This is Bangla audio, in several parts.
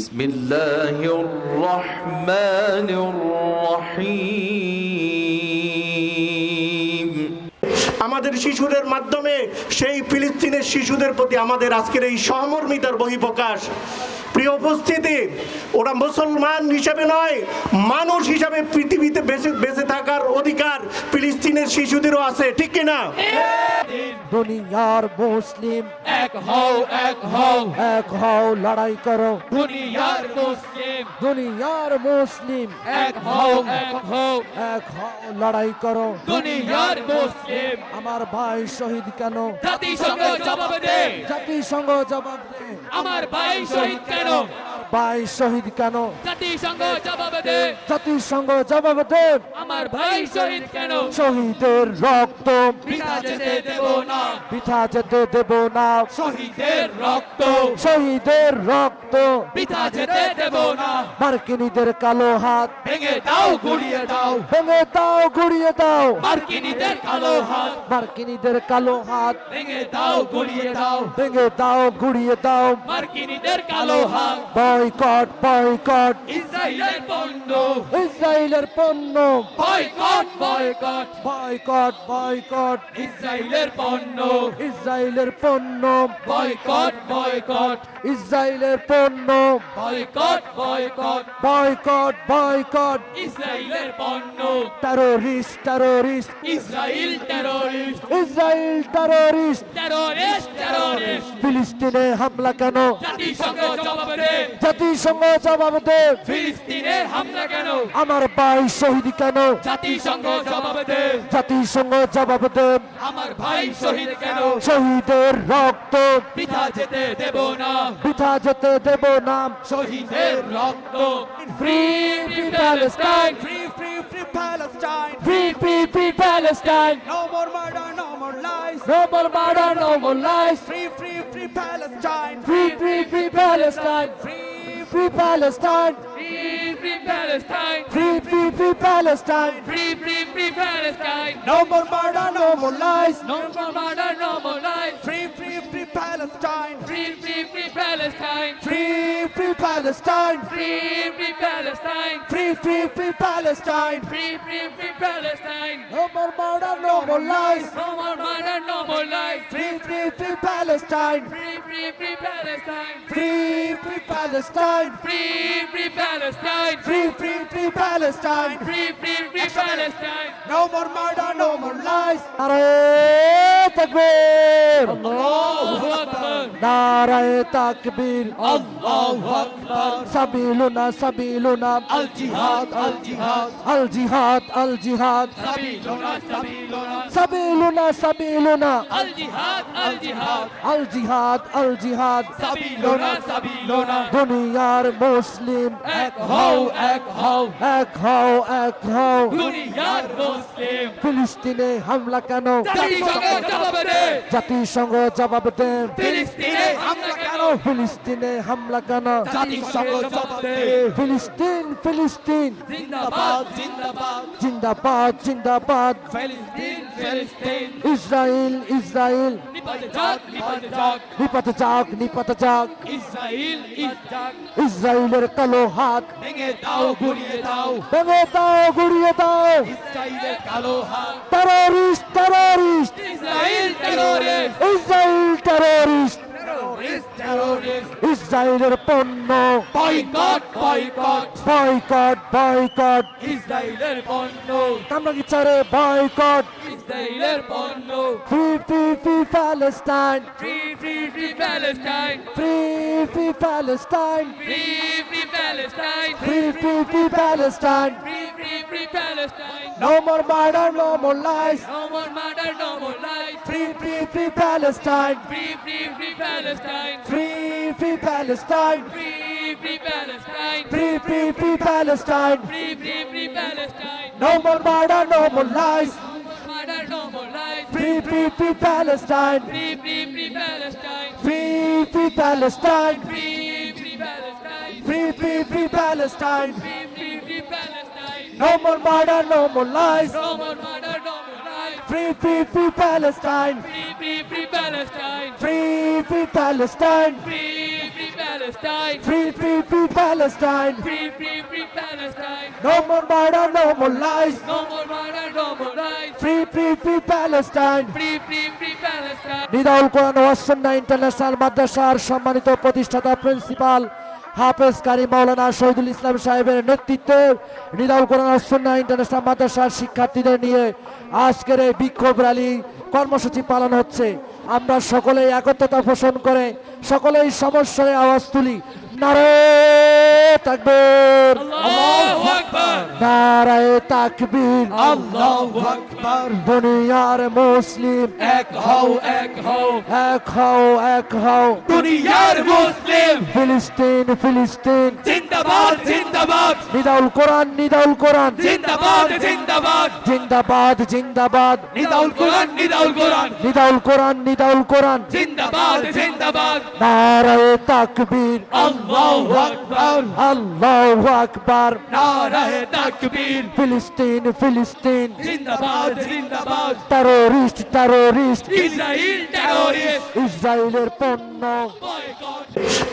بسم الله الرحمن الرحيم আমাদের শিশুদের মাধ্যমে সেই ফিলিস্তিনের শিশুদের প্রতি আমাদের আজকের এই সহমর্মিতার বহিঃপ্রকাশ প্রিয় উপস্থিতি ওরা মুসলমান হিসাবে নয় মানুষ হিসাবে পৃথিবীতে বেঁচে বেঁচে থাকার অধিকার ফিলিস্তিনের শিশুদেরও আছে ঠিক কিনা দুনিয়ার মুসলিম এক হও এক হও। এক হও লড়াই করো। দুনিয়ার মুসলিম। দুনিয়ার মুসলিম এক হও এক হও। এক হও লড়াই করো। দুনিয়ার মুসলিম। আমার ভাই শহীদ কেন? জাতিসংঘ জবাব দে। জাতিসংঘ জবাব দে। আমার ভাই শহীদ কেন? ভাই শহীদ কেন? জাতিসংঘ জবাব দে। জাতিসংঘ জবাব দে। আমার ভাই শহীদ কেন? শহীদের রক্ত। বৃথা যেতে দেব না। বৃথা যেতে দেব না। শহীদের রক্ত। শহীদের রক্ত। বৃথা যেতে দেব না। মার্কিনীদের কালো হাত। ভেঙে দাও গুড়িয়ে দাও। ভেঙে দাও গুড়িয়ে দাও। মার্কিনীদের কালো হাত। মার্কিনীদের কালো হাত। ভেঙে দাও গুড়িয়ে দাও। ভেঙে দাও গুড়িয়ে দাও। মার্কিনীদের কালো হাত। বয়কট বয়কট ইসরায়েলের পণ্য ইসরায়েলের পণ্য বয়কট বয়কট বয়কট বয়কট ইসরায়েলের পণ্য ইসরায়েলের পণ্য বয়কট বয়কট ইসরায়েলের পণ্য বয়কট বয়কট বয়কট বয়কট ইসরায়েলের পণ্য terrorist terrorist Israel terrorist Israel terrorist terrorist terrorist ফিলিস্তিনে হামলা কেন? জাতিসংঘ জবাব দে। ফিলিস্তিনের হামলা কেন? আমার ভাই শহীদ কেন? জাতিসংঘ জবাব দে। জাতিসংঘ জবাব দে। আমার ভাই শহীদ কেন? শহীদের রক্ত। বৃথা যেতে দেব না। বৃথা যেতে দেব না। শহীদের রক্ত। Free free Palestine free Palestine. Free, free, free Palestine. No more murder, no more lies. No more murder, no more lies. Free, free, free Palestine. Free, free, free Palestine. Free, free Palestine. Free, free Palestine. Free, free, free Palestine. Free, free, free Palestine. No more murder, no more lies. No more murder, no more lies. Free, free, free Palestine. Free, free, free Palestine. Free, free Palestine. Free, free Palestine. Free, free, free Palestine. Free, free, free Palestine. No more murder, no more lies. No more murder, no more lies. Free, free, free Palestine. Free, free, free Palestine. Free, free Palestine. Free, free Palestine. Free, free, free Palestine. Free, free, free Palestine. No more murder, no more lies. Array Takbir. Allahu Akbar. Naray Takbir. Allahu Akbar. Sabiluna, Sabiluna. Jihad, al jihad. আল জিহাদ আল জিহাদ Sabiluna, sabiluna. সাবিলুনা সাবিলুনা। Al jihad, al jihad. আল জিহাদ আল জিহাদ Sabiluna, sabiluna. দুনিয়ার মুসলিম এক হও এক হও। এক হও এক হও। দুনিয়ার মুসলিম। ফিলিস্তিনে হামলা কেন? জাতিসংঘ জবাব দে। দেন ফিলিস্তিনে হামলা কেন? ফিলিস্তিনে হামলা কেন? জাতিসংঘ জবাব দে। ফিলিস্তিন ফিলিস্তিন। জিন্দাবাদ জিন্দাবাদ। জিন্দাবাদ জিন্দাবাদ। ফিলিস্তিন ফিলিস্তিন। Israel Israel. নিপাত যাক নিপাত যাক। নিপাত যাক নিপাত যাক। ইসরায়েল ইসরায়েলের কালো হাত। ভেঙে দাও গুড়িয়ে দাও। ভেঙে দাও গুড়িয়ে দাও। ইসরায়েলের কালো হাত। Terrorist terrorist Israel terrorist Israel terrorist ইসরায়েলের পণ্য। বয়কট বয়কট বয়কট বয়কট ইসরায়েলের পণ্য। আমরা কি চারে বয়কট ইসরায়েলের পণ্য। Free free free Palestine free free free Palestine free free Palestine free free Palestine free free free Palestine free free free Palestine No more murder, no more lies. No more murder, no more lies. Free, free, free Palestine. Free, free, free Palestine. Free, free Palestine. Free, free Palestine. Free, free, free Palestine. Free, free, free Palestine. No more murder, no more lies. No more murder, no more lies. Free, free, free Palestine. Free, free, free Palestine. Free, free Palestine. Free, free Palestine. Free, free, free Palestine. Free, free, free Palestine. No more murder, no more lies. No more murder, no more lies. Free, free, free Palestine. Free, free, free Palestine. Free, free Palestine. Free, free Palestine. Free, free, free Palestine. Free, free, free Palestine. No more murder, no more lies. No more murder, no more lies. Free, free, free Palestine. Free, free, free Palestine. নিদাউল কোরআন ওয়াসন্না ইন্টারন্যাশনাল মাদ্রাসার সম্মানিত প্রতিষ্ঠাতা প্রিন্সিপাল হাফেজ কারি মাওলানা শহীদুল ইসলাম সাহেবের নেতৃত্বে নিদাউল কোরআন ওয়াসন্না ইন্টারন্যাশনাল মাদ্রাসার শিক্ষার্থীদের নিয়ে আজকের এই বিক্ষোভ র্যালি কর্মসূচি পালন হচ্ছে আমরা সকলেই একত্রতা পোষণ করে সকলেই সমস্যায় আওয়াজ তুলি। নারে তাকবীর। Allahu Akbar. নারায়ে তাকবীর। Allahu Akbar. দুনিয়ার মুসলিম। এক হও এক হও। এক হও এক হও। দুনিয়ার মুসলিম। ফিলিস্তিন ফিলিস্তিন। জিন্দাবাদ জিন্দাবাদ। নিদাউল কোরআন নিদাউল কোরআন। জিন্দাবাদ জিন্দাবাদ। জিন্দাবাদ জিন্দাবাদ। নিদাউল কোরআন নিদাউল কোরআন। নিদাউল কোরআন নিদাউল কোরআন। জিন্দাবাদ জিন্দাবাদ। নারায়ে তাকবীর। আল্লাহু আকবার। আল্লাহু আকবার। নারায়ে তাকবীর। ফিলিস্তিন ফিলিস্তিন। জিন্দাবাদ জিন্দাবাদ। টেরোরিস্ট টেরোরিস্ট ইসরাইল টেররিস্ট ইসরায়েলের পণ্য।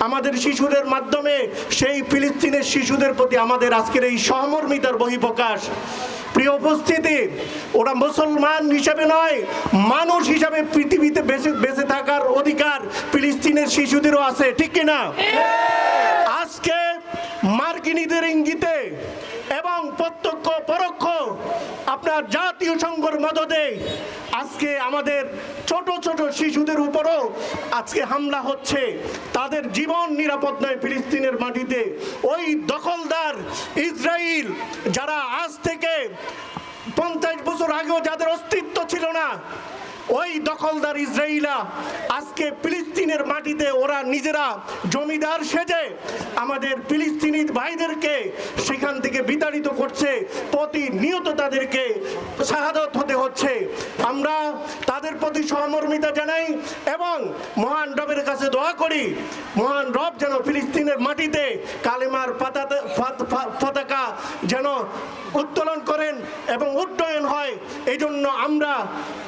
আমাদের শিশুদের মাধ্যমে সেই ফিলিস্তিনের শিশুদের প্রতি আমাদের আজকের এই সহমর্মিতার বহিঃপ্রকাশ। প্রিয় উপস্থিতি ওরা মুসলমান হিসাবে নয় মানুষ হিসাবে পৃথিবীতে বেঁচে বেঁচে থাকার অধিকার ফিলিস্তিনের শিশুদেরও আছে ঠিক কিনা? আজকে মার্কিনীদের ইঙ্গিতে এবং প্রত্যক্ষ পরোক্ষ আপনার জাতীয় সংঘর মদদে আজকে আমাদের ছোট ছোট শিশুদের উপরও আজকে হামলা হচ্ছে। তাদের জীবন নিরাপদ নয় ফিলিস্তিনের মাটিতে। ওই দখলদার ইসরায়েল যারা আজ থেকে পঞ্চাশ বছর আগেও যাদের অস্তিত্ব ছিল না ওই দখলদার ইসরায়েলা আজকে ফিলিস্তিনের মাটিতে ওরা নিজেরা জমিদার সেজে আমাদের ফিলিস্তিনি ভাইদেরকে সেখান থেকে বিতাড়িত করছে, প্রতিনিয়ত তাদেরকে শাহাদত হতে হচ্ছে। আমরা তাদের প্রতি সহমর্মিতা জানাই এবং মহান রবের কাছে দোয়া করি, মহান রব যেন ফিলিস্তিনের মাটিতে কালেমার পতাকা যেন উত্তোলন করেন এবং উড্ডয়ন হয় এই জন্য আমরা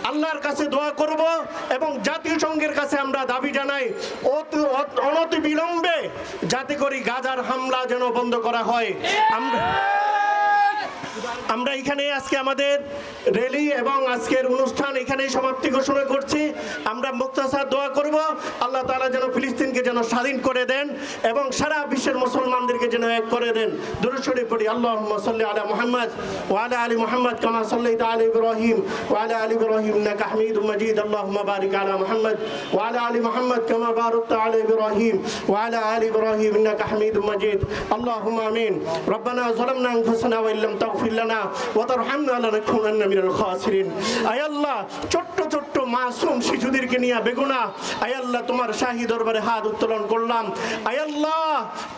আল্লাহর কাছে দোয়া করব এবং জাতিসংঘের কাছে আমরা দাবি জানাই অনতি বিলম্বে যাতে করে গাজার হামলা যেন বন্ধ করা হয়। আমরা আমরা এখানে আজকে আমাদের র্যালি এবং আজকের অনুষ্ঠান এখানে সমাপ্তি ঘোষণা করছি আমরা মুক্তাসার দোয়া করব আল্লাহ তাআলা যেন ফিলিস্তিনকে যেন স্বাধীন করে দেন এবং সারা বিশ্বের মুসলমানদেরকে যেন এক করে দেন দুরুশরী পড়ি আল্লাহ সাল্লি আলা মুহাম্মদ ওয়ালা আলী মুহাম্মদ কামা সাল্লাইতা আলা ইব্রাহিম ওয়ালা আলী ইব্রাহিম ইন্নাকা হামিদুম মাজিদ আল্লাহুম্মা বারিক আলা মুহাম্মদ ওয়ালা আলী মুহাম্মদ কামা বারাকতা আলা ইব্রাহিম ওয়ালা আলী ইব্রাহিম ইন্নাকা হামিদুম মাজিদ আল্লাহুম্মা আমিন ربنا ظلمنا انفسنا وان لم تغفر ফিরলানা। ওয়াতার হামনা আল্লাহ খুনান্না মিনাল খাসিরিন। আয় আল্লাহ ছোট্ট ছোট্ট মাসুম শিশুদেরকে নিয়ে বেগুনা আয় আল্লাহ, তোমার শাহী দরবারে হাত উত্তোলন করলাম। আয় আল্লাহ,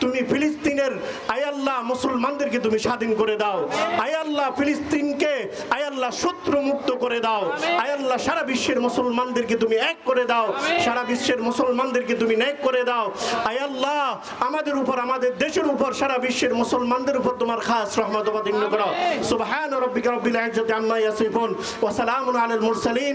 তুমি ফিলিস্তিনের, আয় আল্লাহ, মুসলমানদেরকে তুমি স্বাধীন করে দাও। আয় আল্লাহ, ফিলিস্তিনকে, আয় আল্লাহ শত্রু মুক্ত করে দাও। আয় আল্লাহ, সারা বিশ্বের মুসলমানদেরকে তুমি এক করে দাও। সারা বিশ্বের মুসলমানদেরকে তুমি ন্যাক করে দাও। আয় আল্লাহ, আমাদের উপর, আমাদের দেশের উপর, সারা বিশ্বের মুসলমানদের উপর তোমার খাস রহমত অবতীর্ণ করো। সুবহান রব্বিকা রব্বিল ইজ্জাতি আম্মা ইয়াসিফুন। ওয়া সালামুন আলাল মুরসালিন।